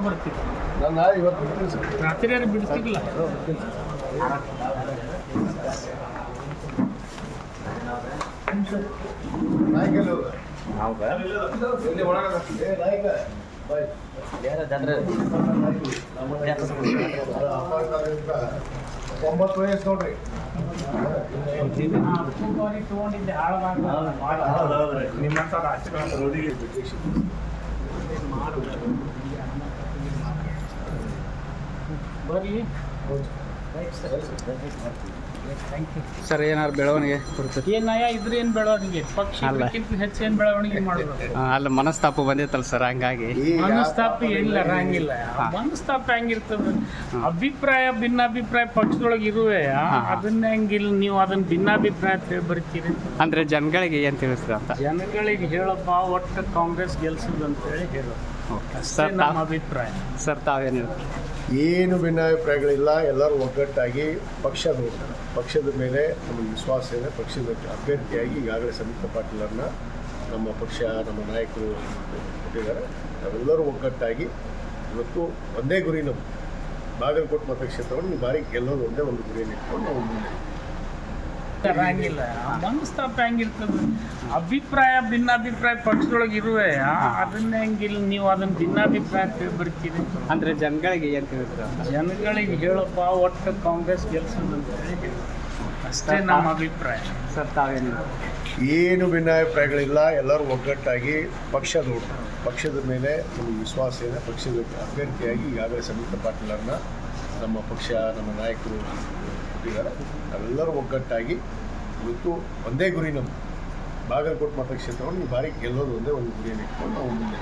ಯಾವಾಗ ಬರ್ತೀವಿ ನನ್ನ ಇವತ್ತು ಬಿಡ್ತೀನಿ ಸರ್. ರಾತ್ರಿ ಯಾರು ಬಿಡ್ತಿರ್ಲಿಲ್ಲ ನಾಯ್ಕಲ್ಲಿ. ನಾಯ್ಕ. ಬಾಯ್. ಒಂಬತ್ತು ವಯಸ್ಸು ನೋಡ್ರಿ. ತಗೊಂಡಿದ್ದೆ ನಿಮ್ಮಂತ ರಾಜಕಾರಣ ಬರ್ಲಿ ಸರ್ ಏನಾದ್ರು ಬೆಳವಣಿಗೆ ಬರ್ತದೆ ಏನ್ ನಯ ಇದ್ರೆ ಏನ್ ಬೆಳವಣಿಗೆ? ಪಕ್ಷ ಅಲ್ಲ. ಇದಕ್ಕಿಂತ ಹೆಚ್ಚು ಏನ್ ಬೆಳವಣಿಗೆ ಮಾಡೋದು? ಅಲ್ಲ ಮನಸ್ತಾಪ ಬಂದಿತ್ತಲ್ಲ ಸರ್ ಹಂಗಾಗಿ. ಮನಸ್ತಾಪ ಇಲ್ಲ ಹಂಗಿಲ್ಲ. ಮನಸ್ತಾಪ ಹೆಂಗಿರ್ತದ? ಅಭಿಪ್ರಾಯ ಭಿನ್ನಾಭಿಪ್ರಾಯ ಪಕ್ಷದೊಳಗೆ ಇರುವೆ. ಅದನ್ನ ಹೆಂಗಿಲ್ಲ ನೀವು ಅದನ್ನ ಭಿನ್ನಾಭಿಪ್ರಾಯ ಅಂತ ಹೇಳಿ ಬರ್ತೀರಿ? ಅಂದ್ರೆ ಜನಗಳಿಗೆ ಏನ್ ತಿಳಿಸ್ತದೆ ಅಂತ? ಜನಗಳಿಗೆ ಹೇಳಪ್ಪ ಒಟ್ಟು ಕಾಂಗ್ರೆಸ್ ಗೆಲ್ಸುದು ಅಂತ ಹೇಳಿ. ಹೇಳೋದು ಸರ್ ನಮ್ಮ ಅಭಿಪ್ರಾಯ. ಸರ್ ತಾವೇನು ಏನು ಭಿನ್ನಾಭಿಪ್ರಾಯಗಳಿಲ್ಲ. ಎಲ್ಲರೂ ಒಗ್ಗಟ್ಟಾಗಿ ಪಕ್ಷ ನೋಡ್ತಾರೆ ಪಕ್ಷದ ಮೇಲೆ ನಮಗೆ ವಿಶ್ವಾಸ ಇದೆ. ಪಕ್ಷದ ಅಭ್ಯರ್ಥಿಯಾಗಿ ಈಗಾಗಲೇ ಸಂಯುಕ್ತ ಪಾಟೀಲರನ್ನ ನಮ್ಮ ಪಕ್ಷ ನಮ್ಮ ನಾಯಕರು ಕೊಟ್ಟಿದ್ದಾರೆ. ನಾವೆಲ್ಲರೂ ಒಗ್ಗಟ್ಟಾಗಿ ಇವತ್ತು ಒಂದೇ ಗುರಿ ನಮ್ಮ ಬಾಗಲಕೋಟೆ ಮತಕ್ಷೇತ್ರವನ್ನು ಈ ಬಾರಿ ಗೆಲ್ಲೋದು ಒಂದೇ ಒಂದು ಗುರಿಯನ್ನು ಇಟ್ಕೊಂಡು ನಾವು ಮುಂದೆ ಹಂಗಿಲ್ಲ ಮನಸ್ತಾಪ ಹೆಂಗಿರ್ತದ ಅಭಿಪ್ರಾಯ ಭಿನ್ನಾಭಿಪ್ರಾಯ ಪಕ್ಷದೊಳಗೆ ಇರುವೆ. ಅದನ್ನ ಹೆಂಗಿಲ್ಲ ನೀವು ಅದನ್ನ ಭಿನ್ನಾಭಿಪ್ರಾಯ ಬರ್ತೀರಿ ಅಂದ್ರೆ ಜನಗಳಿಗೆ ಏನ್ ಜನಗಳಿಗೆ ಹೇಳಪ್ಪ ಒಟ್ಟು ಕಾಂಗ್ರೆಸ್ ಕೆಲಸ ಅಂತ ಹೇಳಿ ಅಷ್ಟೇ ನಮ್ಮ ಅಭಿಪ್ರಾಯ. ಸರ್ ತಾವೇನು? ಏನು ಭಿನ್ನಾಭಿಪ್ರಾಯಗಳಿಲ್ಲ. ಎಲ್ಲರೂ ಒಗ್ಗಟ್ಟಾಗಿ ಪಕ್ಷ ನೋಡ್ತಾರೆ. ಪಕ್ಷದ ಮೇಲೆ ನಮಗೆ ವಿಶ್ವಾಸ ಇದೆ. ಪಕ್ಷದ ಅಭ್ಯರ್ಥಿಯಾಗಿ ಈಗಾಗಲೇ ಸಂಯುಕ್ತ ಪಾಟೀಲರನ್ನ ನಮ್ಮ ಪಕ್ಷ, ನಮ್ಮ ನಾಯಕರು ಕೊಟ್ಟಿದ್ದಾರೆ ನಾವೆಲ್ಲರೂ ಒಗ್ಗಟ್ಟಾಗಿ ಇವತ್ತು ಒಂದೇ ಗುರಿ ನಮ್ಮ ಬಾಗಲಕೋಟೆ ಮತಕ್ಷೇತ್ರವನ್ನು ಈ ಬಾರಿ ಗೆಲ್ಲೋದು ಒಂದೇ ಒಂದು ಗುರಿಯನ್ನು ಇಟ್ಕೊಂಡು ನಾವು ಮುಂದೆ